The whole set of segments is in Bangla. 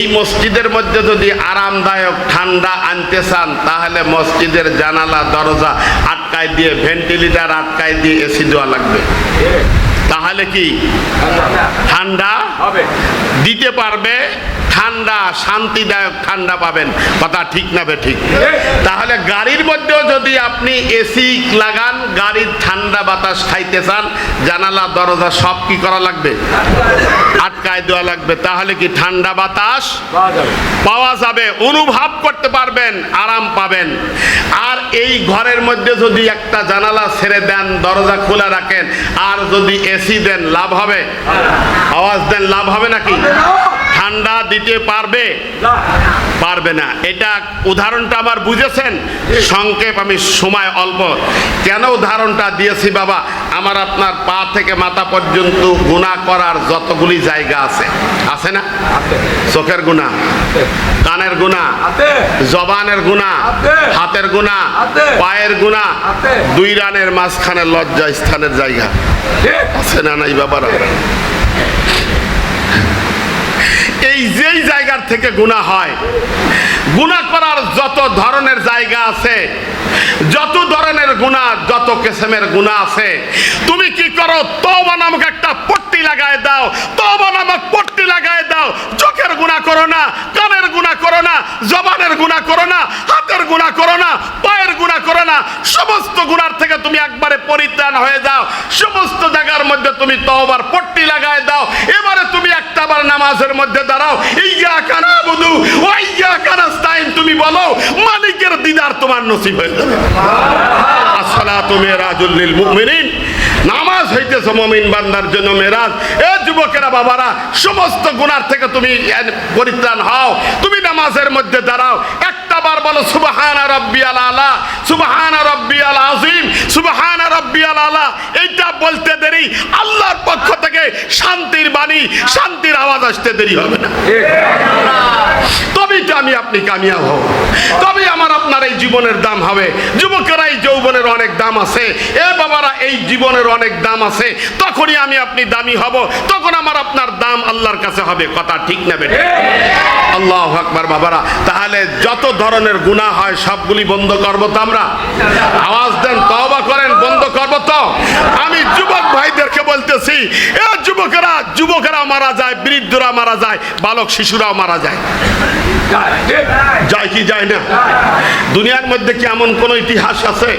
এই মসজিদের মধ্যে যদি আরামদায়ক ঠান্ডা আনতে চান তাহলে মসজিদের জানালা দরজা আটকায় দিয়ে ভেন্টিলেটার আটকায় দিয়ে এসি দেওয়া লাগবে। তাহলে কি? ঠান্ডা হবে। দিতে পারবে। ঠান্ডা, শান্তিদায়ক ঠান্ডা পাবেন। কথা ঠিক না বে ঠিক। তাহলে গাড়ির মধ্যেও যদি আপনি এসি লাগান, গাড়ির ঠান্ডা বাতাস খাইতে চান, জানালা, দরজা সব কি করা লাগবে? আটকায় দেওয়া লাগবে। তাহলে কি ঠান্ডা বাতাস পাওয়া যাবে? পাওয়া যাবে অনুভব করতে পারবেন, আরাম পাবেন। আর এই ঘরের মধ্যে যদি একটা জানালা ছেড়ে দেন, দরজা খোলা রাখেন, আর যদি এসি দেন, লাভ হবে? আওয়াজ দেন, লাভ হবে নাকি? ঠান্ডা দিতে পারবে? পারবে না। এটা উদাহরণটা আবার বুঝেছেন? সংক্ষেপ আমি সময় অল্প। কেন উদাহরণটা দিয়েছি বাবা? আমার আপনার পা থেকে মাথা পর্যন্ত গুণা করার যতগুলি জায়গা আছে। আছে না? চোখের গুণা কানের গুণা জবানের গুণা হাতের গুণা পায়ের গুণা দুই রানের মাঝখানে লজ্জা স্থানের জায়গা। আছে না নাই বাবারা এই যেই জায়গার থেকে গুণা হয়। গুণা করার যত ধরনের জায়গা আছে, যত ধরনের গুণা, যত কিসমের গুণা আছে, তুমি কি করো? তওবা নামক একটা পট্টি লাগায় দাও, তওবা নামক পট্টি লাগায় দাও। চোখের গুণা করো না, কানের গুণা করো না, জবানের গুণা করো না, হাতের গুণা করো না, পায়ের গুণা করো না। সমস্ত গুণার থেকে তুমি একবারে পরিত্রাণ হয়ে যাও। সমস্ত জায়গার মধ্যে তুমি তওবার পট্টি লাগায় দাও। এবারে তুমি একটা বার নামাজের মধ্যে দাঁড়াও। ইয়া কানা বুধু ওয়াইয়া কানাস্তাইন তুমি বলো, মালিকের দিদার তোমার নসিব হয়ে যাবে। আসসালাতু মিরাজুল লিল মুমিনিন। নামাজ হইতেছে মুমিন বান্দার জন্য মেরাজ। এ যুবকেরা, বাবারা, সমস্ত গুনার থেকে তুমি পরিত্রাণ হও। তুমি নামাজের মধ্যে দাঁড়াও। একটা বার বলো, সুবহানা রাব্বিয়াল আলা, সুবহানা এইটা বলতে দেরি। আল্লাহর পক্ষ থেকে শান্তির বাণী, শান্তির আওয়াজ আসতে দেরি হবে না। তবেই তো আমি আপনি কামিয়াব হব। তবেই আমার আপনার এই জীবনের দাম হবে। যুবকেরা এই যৌবনের অনেক দাম আছে। এ বাবারা, এই জীবনের অনেক দাম আছে। তখনই আমি আপনি দামি হব। তখন আমার আপনার দাম আল্লাহর কাছে হবে। কথা ঠিক নেবে আল্লাহ আকবার বাবারা। তাহলে যত ধরনের গুনাহ হয়, সবগুলি বন্ধ করব তো আমরা? আওয়াজ দেন, তওবা করেন, বন্ধ করব তো। আমি যুবক ভাইদেরকে বলতেছি, এ যুবকেরা যুবকেরা মারা যায় বৃদ্ধরা মারা যায়, বালক শিশুরাও মারা যায়। যায় কি যায় না? দুনিয়ার মধ্যে কি এমন কোন ইতিহাস আছে?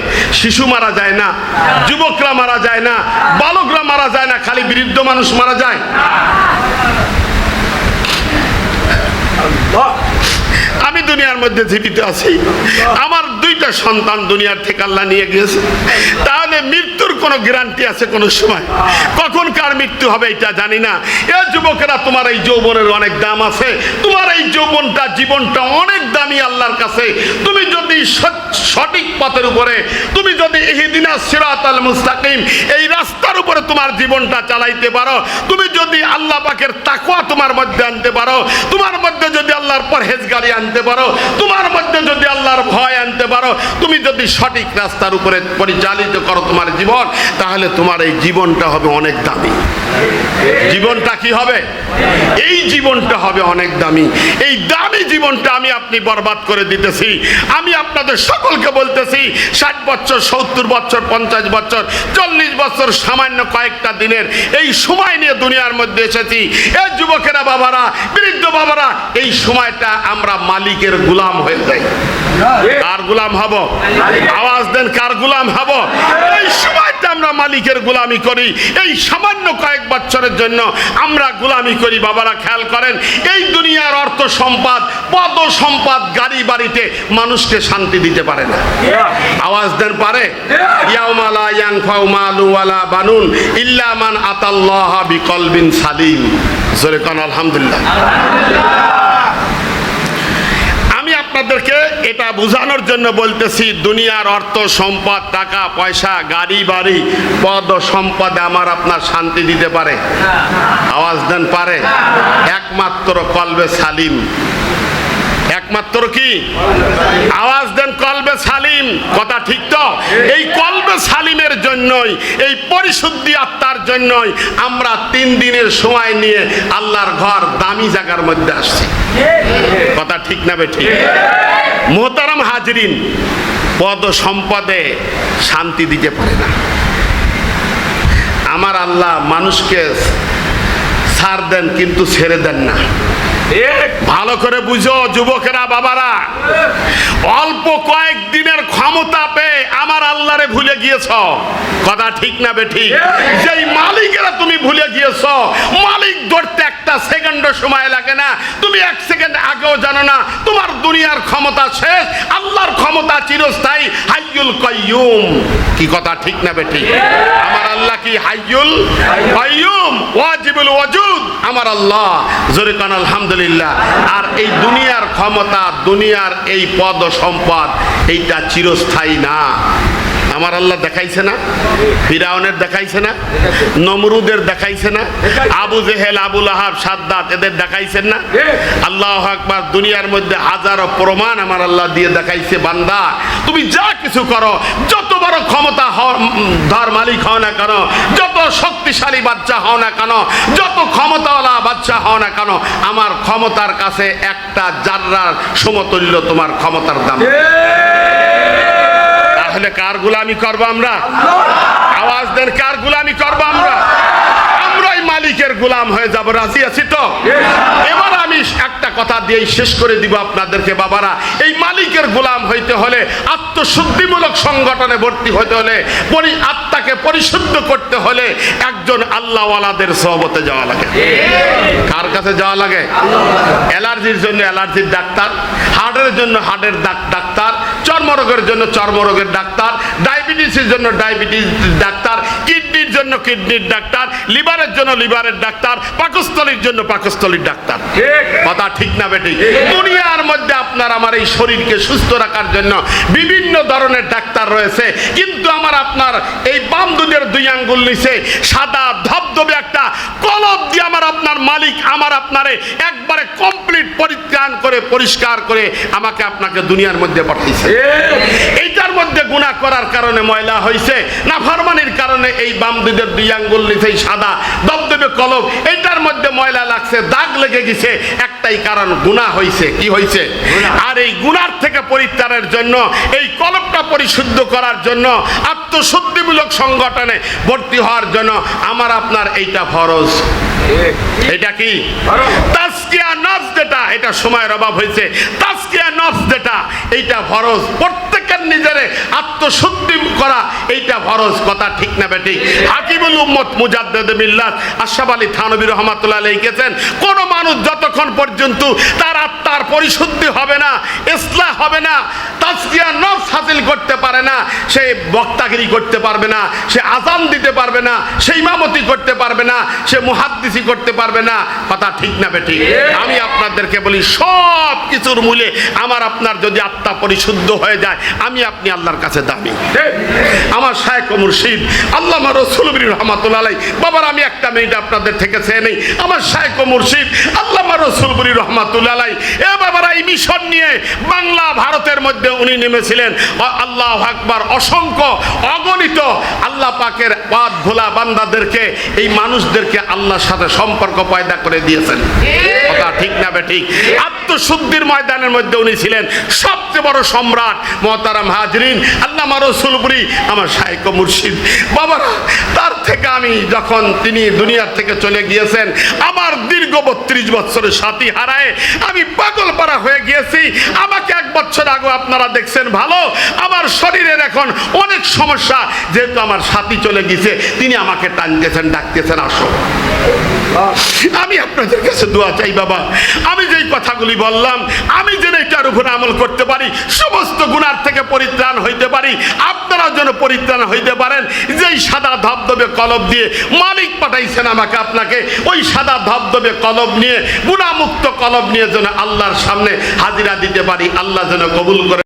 শিশু মারা যায় না, যুবকরা মারা যায় না, বালকরা মারা যায় না, খালি বৃদ্ধ মানুষ মারা যায়? আমি দুনিয়ার মধ্যে জীবিত আছি। আমার দুইটা সন্তান দুনিয়ার থেকে আল্লাহ নিয়ে গিয়েছে। তাহলে মৃত্যুর কোনো গ্যারান্টি আছে কোনো সময়? কখন কার মৃত্যু হবে এটা জানি না। এ যুবকেরা, তোমার এই যৌবনের অনেক দাম আছে। তোমার এই যৌবনটা, জীবনটা অনেক দামি আল্লাহর কাছে। তুমি যদি সঠিক পথের উপরে, তুমি যদি ইহদিনা সিরাত আল মুস্তাকিম, এই রাস্তার উপরে তোমার জীবনটা চালাইতে পারো। তুমি যদি আল্লাহ পাকের তাকুয়া তোমার মধ্যে আনতে পারো। তোমার মধ্যে যদি আল্লাহর পরহেজগারি আনতে পারো। তোমার মধ্যে যদি আল্লাহর ভয় আনতে পারো। তুমি যদি সঠিক রাস্তার উপরে পরিচালিত করো তোমার জীবন, তাহলে তোমার এই জীবনটা হবে অনেক দামি। জীবনটা কি হবে? এই জীবনটা হবে অনেক দামি। এই দামি জীবনটা আমি আপনি বরবাদ করে দিতেছি। আমি আপনাদের সকলকে বলতেছি, ষাট বছর, সত্তর বছর, পঞ্চাশ বছর, চল্লিশ বছর সামান্য কয়েকটা দিনের এই সময় নিয়ে দুনিয়ার মধ্যে এসেছি। এই যুবকেরা, বাবারা, বৃদ্ধ বাবারা, এই সময়টা আমরা মালিকের গুলাম হয়ে যাই। আর গুলাম হব। আওয়াজ দেন, কার গুলাম হব? এই সময়টা আমরা মালিকের গুলামি করি। এই সামান্য কয়েক বছরের জন্য আমরা গুলামি করি। বাবারা, খেয়াল করেন, এই দুনিয়ার অর্থ সম্পদ, পদ সম্পদ গাড়ি বাড়িতে মানুষকে শান্তি দিতে পারে না। আওয়াজ দেন, পারে? ইয়াউমা লা ইয়ানফাউ মালু ওয়ালা বানুন ইল্লা মান আতাল্লাহা বিকলবিন সালিম। জোরে কোন, আলহামদুলিল্লাহ। আপনাদেরকে এটা বোঝানোর জন্য বলতেছি দুনিয়ার অর্থ সম্পদ টাকা পয়সা গাড়ি বাড়ি পদ ও সম্পদ আমার আপনার শান্তি দিতে পারে। আওয়াজ দেন পারে? একমাত্র কলবে সালিম। একমাত্র কি? আওয়াজ দেন কলবে সালিম। কথা ঠিক তো? এই কলবে সালিমের জন্যই, এই পরিশুদ্ধি আত্মার জন্যই আমরা তিন দিনের সময় নিয়ে আল্লাহর ঘর দামি জায়গার মধ্যে আসছি। কথা ঠিক না বে ঠিক? মোহতারাম হাজরিন, পদ সম্পদে শান্তি দিতে পারে না। আমার আল্লাহ মানুষকে ছাড় দেন কিন্তু ছেড়ে দেন না। ভালো করে বুঝো, যুবকেরা, বাবারা। অল্প কয়েক দিনের ক্ষমতা পেয়ে আমার আল্লাহরে ভুলে গিয়েছ। কথা ঠিক না বে ঠিক? যেই মালিকেরা তুমি ভুলে গিয়েছ, মালিক ধরতে একটা সেকেন্ড সময় লাগে না। তুমি এক সেকেন্ড আগেও জানো না, তোমার দুনিয়ার ক্ষমতা শেষ, আল্লাহর ক্ষমতা চিরস্থায়ী, হাইয়ুল কাইয়ুম। কি কথা ঠিক না বে ঠিক? আমার আল্লাহ কি হাইয়ুল ওয়াজিবুল ওয়াজুদ। আমার আল্লাহ, জোরে কান আলহামদুলিল্লাহ। আর এই দুনিয়ার ক্ষমতা, দুনিয়ার এই পদ সম্পদ, এইটা চিরস্থায়ী না। আমার আল্লাহ দেখাইছে না, ফিরাউনের দেখাইছে না, নমরুদের দেখাইছে না, আবু জেহেল আবুল আহাব সাদ্দাত এদের দেখাইছেন না। আল্লাহ আকবার, দুনিয়ার মধ্যে হাজারো প্রমাণ আমার আল্লাহ দিয়ে দেখাইছে, বান্দা। তুমি যা কিছু করো, যত বড় ক্ষমতা ধর মালিক হও না কেন, যত শক্তিশালী বাচ্চা হও না কেন, যত ক্ষমতাওয়ালা বাচ্চা হও না কেন, আমার ক্ষমতার কাছে একটা জাররার সমতুল্য তোমার ক্ষমতার দাম। তাহলে কার গুলামি করব আমরা? আওয়াজ দেন কার গুলামি করব আমরা? আমরাই মালিকের গোলাম হয়ে যাব, রাজি আছি তো? এবার আমি একটা কথা দিয়েই শেষ করে দিব আপনাদেরকে, বাবারা। এই মালিকের গোলাম হইতে হলে, আত্মশুদ্ধিমূলক সংগঠনে ভর্তি হতে হলে, পরি আত্মাকে পরিশুদ্ধ করতে হলে একজন আল্লাহওয়ালাদের সহবতে যাওয়া লাগে। কার কাছে যাওয়া লাগে? অ্যালার্জির জন্য অ্যালার্জির ডাক্তার, হার্টের জন্য হার্টের ডাক্তার, চর্মরোগের জন্য চর্মরোগের ডাক্তার, ডায়াবেটিসের জন্য ডায়াবেটিস ডাক্তার কিডনির জন্য কিডনির ডাক্তার লিভারের জন্য লিভারের ডাক্তার পাকস্থলীর জন্য পাকস্থলীর ডাক্তার। ঠিক। কথা ঠিক না বেটি? দুনিয়ার মধ্যে আপনার আমার এই শরীরকে সুস্থ রাখার জন্য বিভিন্ন ধরনের ডাক্তার রয়েছে কিন্তু আমার আপনার এই বাম দুধের দুই আঙ্গুল নিচে সাদা ধবধবে একটা কলব দিয়ে আমার আপনার মালিক আমার আপনারে একবারে কমপ্লিট পরিত্রাণ করে পরিষ্কার করে আমাকে আপনাকে দুনিয়ার মধ্যে পাঠিয়েছে। এইটার মধ্যে গুণা করার কারণে ময়লা হয়েছে না ফরমানির কারণে এই বাম দুধের দুই আঙ্গুল নিচেই সাদা দবদবে কলম এইটার মধ্যে ময়লা লাগছে দাগ লেগে গেছে একটাই কারণ গুণা হয়েছে কি হয়েছে আর এই গুণার থেকে পরিত্রাণের জন্য এই কলপটা পরিশুদ্ধ করার জন্য আত্মশুদ্ধিমূলক সংগঠনে ভর্তি হওয়ার জন্য আমার আপনার এইটা ফরজ। এটা কি? তাস্কিয়া যেটা, এটা সময়ের অভাব হয়েছে। তাস্কিয়া যেটা, এইটা ফরজ। প্রত্যেকের নিজেরে আত্মশুদ্ধি করা, এইটা ফরজ। কথা ঠিক না হাকিবুল উম্মত মুজাদ্দেদ মিল্লাত আলী থানবী রহমাতুল্লাহ লিখেছেন, কোন মানুষ যতক্ষণ পর্যন্ত তার আত্মার পরিশুদ্ধি হবে না, ইসলাহ হবে না তাস্কিয়া নফস হাসিল করতে পারে না, সে বক্তাগিরি করতে পারবে না, সে আজান দিতে পারবে না, সে ইমামতি করতে পারবে না, সে মুহাদ্দিসি করতে পারবে না কথা ঠিক না বেঠিক আমি আপনাদেরকে বলি, সব কিছুর মূলে আমার আপনার যদি আত্মা পরিশুদ্ধ হয়ে যায়, আমি আপনি আল্লাহর কাছে দামি আমার শায়েক ও মুর্শিদ আল্লাহ রসুলবির রহমাতুল্লাহ। বাবার আমি একটা মিনিট আপনাদের থেকে চেয়ে নেই আমার শায়েক ও মুর্শিদ আল্লাহ রসুলবুরি রহমাতুল্লাহ। এ বাবারা এই মিশন নিয়ে বাংলা, ভারতের মধ্যে উনি নেমেছিলেন আল্লাহ আকবার, অসংখ্য অগণিত আল্লাহ পাকের পাদ ভোলা বান্দাদেরকে, এই মানুষদেরকে আল্লাহর সাথে সম্পর্ক পয়দা করে দিয়েছেন। ঠিক না বে ঠিক? আত্মশুদ্ধির ময়দানের মধ্যে উনি ছিলেন সবচেয়ে বড় সম্রাট, মহতারাম হাজরিন আল্লাহ রসুলপুরি, আমার শাইক মুর্শিদ। বাবা তার থেকে আমি যখন তিনি দুনিয়ার থেকে চলে গিয়েছেন, আমার দীর্ঘ বত্রিশ বছরের সাথী হারায় আমি পাগল পাড়া হয়ে গিয়েছি। আমাকে এক বছর আগে আপনারা দেখছেন ভালো আমার শরীরের এখন অনেক সমস্যা। যেহেতু আমার সাথী চলে গেছে, তিনি আমাকে টানতেছেন, ডাকতেছেন, আসো। আমি আপনাদের কাছে দোয়া চাই, বাবা। আমি যেই কথাগুলি বললাম, আমি যেন এটার উপরে আমল করতে পারি, সমস্ত গুণার থেকে পরিত্রাণ হইতে পারি আপনারা যেন পরিত্রাণ হইতে পারেন। যেই সাদা ধবধবে কলব দিয়ে মালিক পাঠাইছেন আমাকে আপনাকে, ওই সাদা ধবধবে কলব নিয়ে গুণামুক্ত কলব নিয়ে যেন আল্লাহর সামনে হাজিরা দিতে পারি, আল্লাহ যেন কবুল করে